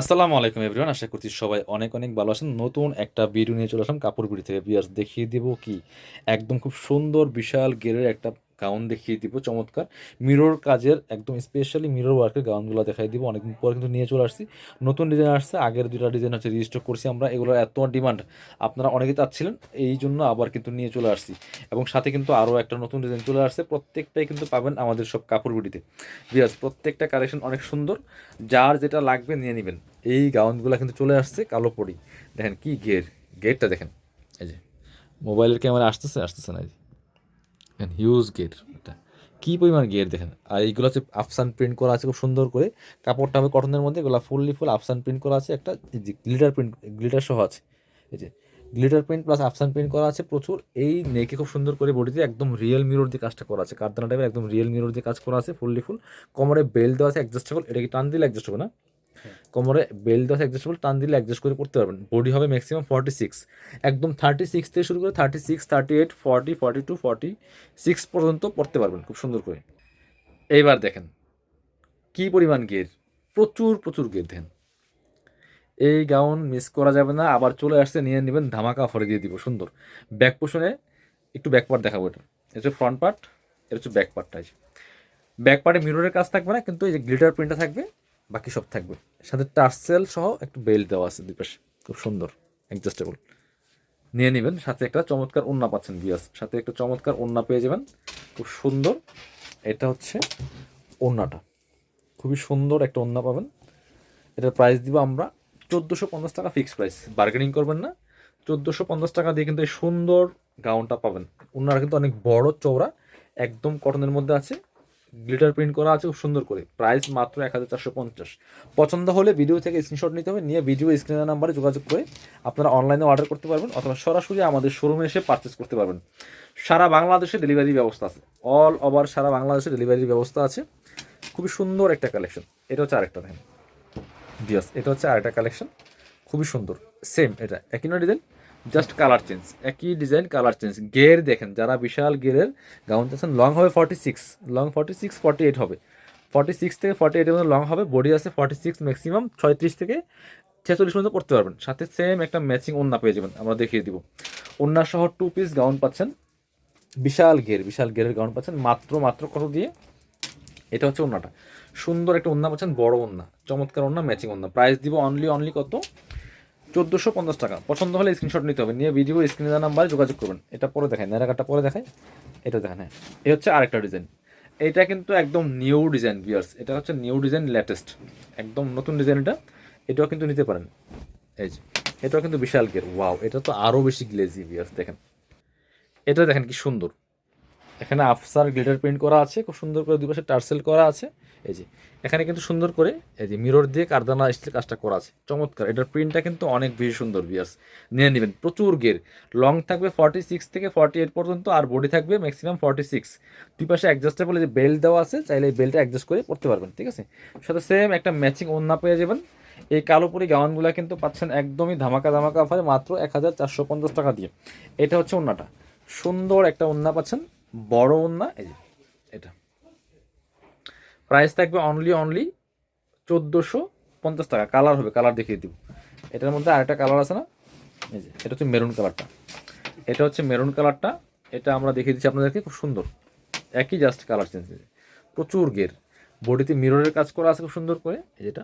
আসসালামু আলাইকুম এভরিওয়ান, আশা করছি সবাই অনেক অনেক ভালো আছেন। নতুন একটা ভিডিও নিয়ে চলে আসলাম কাপড় বিড়ি থেকে। বিয়ার্স, দেখিয়ে দেবো কি? একদম খুব সুন্দর, বিশাল, গেরের একটা গাউন দেখিয়ে দিব, চমৎকার। মিরর কাজের একদম স্পেশালি মিরর ওয়ার্কের গাউনগুলো দেখাই দিব, অনেকদিন পর কিন্তু নিয়ে চলে আসছি। নতুন ডিজাইন আসছে, আগের দুটা ডিজাইন হচ্ছে রেজিস্টার করছি আমরা, এগুলোর এত ডিমান্ড আপনারা অনেকে চাচ্ছিলেন, এই জন্য আবার কিন্তু নিয়ে চলে আসছি। এবং সাথে কিন্তু আরও একটা নতুন ডিজাইন চলে আসছে, প্রত্যেকটাই কিন্তু পাবেন আমাদের সব কাপড় বিড়িতে বিয়ার্স প্রত্যেকটা কালেকশন অনেক সুন্দর, যার যেটা লাগবে নিয়ে নেবেন। এই গাউনগুলো কিন্তু চলে আসছে কালো পরি। দেখেন কি গের গেটটা দেখেন। এই যে মোবাইলের ক্যামেরা আসতেছে আসতেছে না এই যে। দেখেন হিউজ গেট এটা। কী পরিমাণ গের দেখেন? আর এইগুলো হচ্ছে আফসান প্রিন্ট করা আছে, খুব সুন্দর করে। কাপড়টা হবে কটনের মধ্যে, এগুলো ফুললি ফুল আফসান প্রিন্ট করা আছে। একটা গ্লিটার প্রিন্ট গ্লিটার সহ আছে। এই যে গ্লিটার প্রিন্ট প্লাস আফসান প্রিন্ট করা আছে প্রচুর। এই নেকে খুব সুন্দর করে বডিতে একদম রিয়েল মিরর দিয়ে কাজটা করা আছে। কারদানা টাইপের একদম রিয়েল মিরর দিয়ে কাজ করা আছে ফুললি ফুল কোমরে বেল্ট দেওয়া আছে অ্যাডজাস্টেবল এটা কি টান দিলে অ্যাডজাস্ট হবে না? কোমরে বেল্ট দেওয়া অ্যাডজাস্টেবল টান দিলে অ্যাডজাস্ট করে পড়তে পারবেন। বডি হবে ম্যাক্সিমাম ফর্টি সিক্স একদম থার্টি সিক্স থেকে শুরু করে thirty six thirty eight forty forty two forty six পর্যন্ত পড়তে পারবেন খুব সুন্দর করে। এইবার দেখেন, কি পরিমাণ গের প্রচুর প্রচুর গের দেখেন। এই গাউন মিস করা যাবে না, আবার চলে আসছে, নিয়ে নেবেন, ধামাকা অফারে দিয়ে দিব, সুন্দর। ব্যাক পোষণে একটু ব্যাক পার্ট দেখাবো এটা। এটা ফ্রন্ট পার্ট এটা হচ্ছে ব্যাক পার্টটা আছে ব্যাক পার্টে মিররের কাজ থাকবে না, কিন্তু এই যে গ্লিটার প্রিন্টটা থাকবে বাকি সব থাকবে। সাথে টার্সেল সহ একটু বেল্ট দেওয়া আছে দুই পাশে। খুব সুন্দর অ্যাডজাস্টেবল নিয়ে নেবেন। সাথে একটা চমৎকার ওন্না পাচ্ছেন বিয়াস সাথে একটা চমৎকার ওন্না পেয়ে যাবেন। খুব সুন্দর। এটা হচ্ছে ওন্নাটা খুবই সুন্দর একটা ওন্না পাবেন। এটার প্রাইস দিব আমরা চোদ্দোশো পঞ্চাশ টাকা ফিক্সড প্রাইস বার্গেনিং করবেন না। চোদ্দোশো পঞ্চাশ টাকা দিয়ে কিন্তু এই সুন্দর গাউনটা পাবেন। ওনারা কিন্তু অনেক বড় চওড়া। একদম কটনের মধ্যে আছে। গ্লিটার প্রিন্ট করা আছে, খুব সুন্দর করে। প্রাইস মাত্র এক হাজার চারশো পঞ্চাশ। পছন্দ হলে ভিডিও থেকে স্ক্রিনশট নিতে হবে, নিয়ে ভিডিও স্ক্রিনের নাম্বারে যোগাযোগ করে আপনারা অনলাইনে অর্ডার করতে পারবেন, অথবা সরাসরি আমাদের শোরুমে এসে পারচেস করতে পারবেন। সারা বাংলাদেশে ডেলিভারি ব্যবস্থা আছে। অল ওভার সারা বাংলাদেশে ডেলিভারির ব্যবস্থা আছে। খুবই সুন্দর একটা কালেকশন এটা হচ্ছে আরেকটা দেখেন। ডিয়াস এটা হচ্ছে আরেকটা কালেকশন খুবই সুন্দর। সেম এটা। একই না ডিজাইন জাস্ট কালার চেঞ্জ একই ডিজাইন কালার চেঞ্জ গের দেখেন, যারা বিশাল গেরের গাউন চাচ্ছেন লং হবে forty six long forty six forty eight হবে। ফর্টি সিক্স থেকে ফর্টি এইটের মধ্যে লং হবে বডি আছে ফর্টি সিক্স ম্যাক্সিমাম ছয়ত্রিশ থেকে ছেচল্লিশ পর্যন্ত পড়তে পারবেন। সাথে সেম একটা ম্যাচিং ওন্না পেয়ে যাবেন, আমরা দেখিয়ে দিব। ওন্না সহ টু পিস গাউন পাচ্ছেন, বিশাল গের বিশাল গেরের গাউন পাচ্ছেন, মাত্র মাত্র কত দিয়ে? এটা হচ্ছে ওন্নাটা সুন্দর একটা ওন্না পাচ্ছেন, বড় ওন্না চমৎকার ওন্না ম্যাচিং ওন্না প্রাইস দিব অনলি অনলি কত? চোদ্দোশো পঞ্চাশ টাকা। পছন্দ হলে স্ক্রিনশট নিতে হবে। নিয়ে ভিডিও স্ক্রিনে দেওয়া নাম্বারে যোগাযোগ করবেন এটা পরে দেখায় নেড়াকাটা পরে দেখায় এটা দেখেন হ্যাঁ। এ হচ্ছে আরেকটা ডিজাইন এটা কিন্তু একদম নিউ ডিজাইন বিয়ার্স এটা হচ্ছে নিউ ডিজাইন লেটেস্ট একদম নতুন ডিজাইন এটা। এটাও কিন্তু নিতে পারেন। এই যে, এটাও কিন্তু বিশাল গের ওয়াও এটা তো আরও বেশি গ্লেজি বিয়ার্স দেখেন। এটা দেখেন কি সুন্দর। এখানে আফসার গ্লিটার প্রিন্ট করা আছে। খুব সুন্দর করে দুই পাশে টার্সেল করা আছে। এই যে, এখানে কিন্তু সুন্দর করে এই যে মিরর দিয়ে কারদানা স্টিল কাজটা করা আছে। চমৎকার, এটার প্রিন্টটা কিন্তু অনেক বেশি সুন্দর বিয়ার্স নিয়ে নেবেন, প্রচুর গের লং থাকবে ফর্টি সিক্স থেকে ফর্টি এইট পর্যন্ত আর বডি থাকবে ম্যাক্সিমাম ফর্টি সিক্স দুই পাশে অ্যাডজাস্টেবল যে বেল্ট দেওয়া আছে, চাইলে এই বেল্টটা অ্যাডজাস্ট করে পড়তে পারবেন, ঠিক আছে? সাথে সেম একটা ম্যাচিং ওন্না পেয়ে যাবেন। এই কালোপুরি গাউনগুলো কিন্তু পাচ্ছেন একদমই ধামাকা ধামাকা অফারে মাত্র এক হাজার চারশো পঞ্চাশ টাকা দিয়ে। এটা হচ্ছে ওন্নাটা সুন্দর একটা ওন্না পাচ্ছেন, বড় ওন্না এই যে প্রাইস থাকবে অনলি অনলি চোদ্দোশো পঞ্চাশ টাকা। কালার হবে কালার দেখিয়ে দিব। এটার মধ্যে আরেকটা কালার আছে না? এই যে, এটা হচ্ছে মেরুন কালারটা এটা হচ্ছে মেরুন কালারটা এটা আমরা দেখিয়ে দিচ্ছি আপনাদেরকে, খুব সুন্দর। একই জাস্ট কালার চেঞ্জ প্রচুর গের। বডিতে মিররের কাজ করা আছে খুব সুন্দর করে। যেটা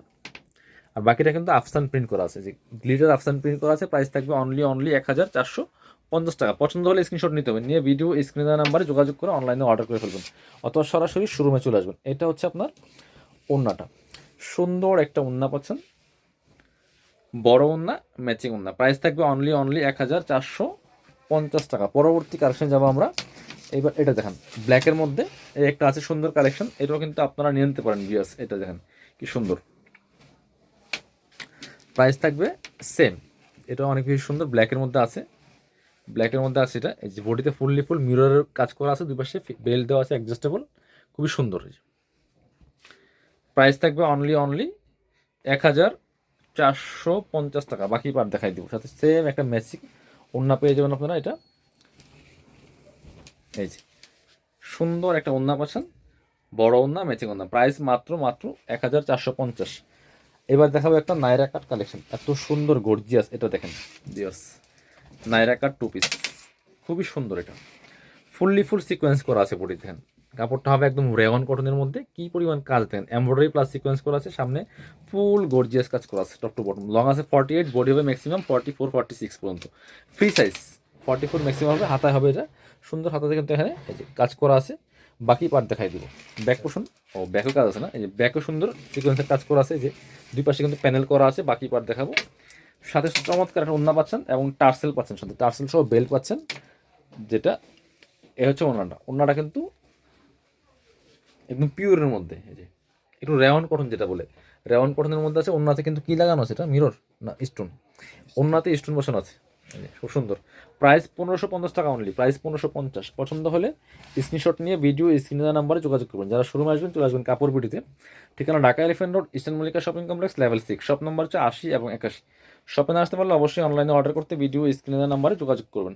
আর বাকিটা কিন্তু আফসান প্রিন্ট করা আছে। যে গ্লিটার আফসান প্রিন্ট করা আছে প্রাইস থাকবে অনলি অনলি এক হাজার চারশো পঞ্চাশ টাকা। পছন্দ হলে স্ক্রিনশট নিতে হবে। নিয়ে ভিডিও স্ক্রিনে নাম্বারে যোগাযোগ করে অনলাইনে অর্ডার করে ফেলবেন। অথবা সরাসরি শোরুমে চলে আসবেন। এটা হচ্ছে আপনার ওন্নাটা। সুন্দর একটা ওন্না পাচ্ছেন। বড় ওন্না ম্যাচিং ওন্না। প্রাইস থাকবে অনলি অনলি এক হাজার চারশো পঞ্চাশ টাকা। পরবর্তী কালেকশন যাব আমরা। এবার এটা দেখেন ব্ল্যাকের মধ্যে। একটা আছে সুন্দর কালেকশন এটাও কিন্তু আপনারা নিয়ে নিতে পারেন বিয়াস এটা দেখেন, কি সুন্দর। প্রাইস থাকবে সেম এটা অনেক বেশি সুন্দর ব্ল্যাকের মধ্যে আছে। ব্ল্যাকের মধ্যে আছে এটা। এই যে বডিতে ফুললি ফুল মিররের কাজ করা আছে দুই পাশে বেল্ট দেওয়া আছে অ্যাডজাস্টেবল খুবই সুন্দর প্রাইস থাকবে অনলি অনলি এক হাজার চারশো পঞ্চাশ টাকা। বাকি পার দেখাই দিব। সাথে সেম একটা ম্যাচিক ওন্না পেয়ে যাবেন আপনারা এটা। এই যে। সুন্দর একটা ওন্না পাচ্ছেন। বড় ওন্না ম্যাচিং ওন্না প্রাইস মাত্র মাত্র এক হাজার চারশো পঞ্চাশ। এবার দেখাবো একটা নাইরা কাট কালেকশন এত সুন্দর গর্জিয়াস এটা দেখেন। দিয়ার্স নাইরা কাট টু পিস খুবই সুন্দর এটা। ফুললি ফুল সিকোয়েন্স করা আছে বডি দেখেন। কাপড়টা হবে একদম রেওয়ান কটনের মধ্যে। কি পরিমাণ কাজ দেন এমব্রয়ডারি প্লাস সিকোয়েন্স করা আছে। সামনে ফুল গর্জিয়াস কাজ করা আছে টপ টু বটম লং আছে ফর্টি এইট বডি হবে maximum forty four forty six পর্যন্ত। Free size forty four maximum হবে, হাতায় হবে এটা। সুন্দর হাতাতে কিন্তু এখানে এই যে কাজ করা আছে। বাকি পার্ট দেখাই দিব। ব্যাক পোষণ ও ব্যাকও কাজ আছে না? এই যে ব্যাকও সুন্দর সিকোয়েন্সের কাজ করা আছে যে দুই পাশে কিন্তু প্যানেল করা আছে, বাকি পার্ট দেখাবো। সাথে চমৎকার একটা ওন্না পাচ্ছেন এবং টার্সেল পাচ্ছেন সাথে। টার্সেল সহ বেল্ট পাচ্ছেন, যেটা এ হচ্ছে ওনাটা ওনাটা কিন্তু একদম পিওরের মধ্যে, এই যে একটু রেওয়ান কটন যেটা বলে। রেওয়ান কটনের মধ্যে আছে ওনাতে কিন্তু কী লাগানো আছে এটা? মিরর না স্টোন ওনাতে স্টোন বসানো আছে। খুব সুন্দর। প্রাইস পনেরোশো পঞ্চাশ টাকা অনলি প্রাইস পনেরোশো পঞ্চাশ। পছন্দ হলে স্ক্রিনশট নিয়ে ভিডিও স্ক্রিনে নাম্বারে যোগাযোগ করবেন যারা শুরু আসবেন, চলে আসবেন কাপড় পিটিতে ঠিকানা Dhaka elephant road eastern Mallika shopping complex level six shop নম্বর হচ্ছে আশি এবং একাশি। শপে না আসতে পারলে অবশ্যই অনলাইনে অর্ডার করতে ভিডিও স্ক্রিনে নাম্বারে যোগাযোগ করবেন।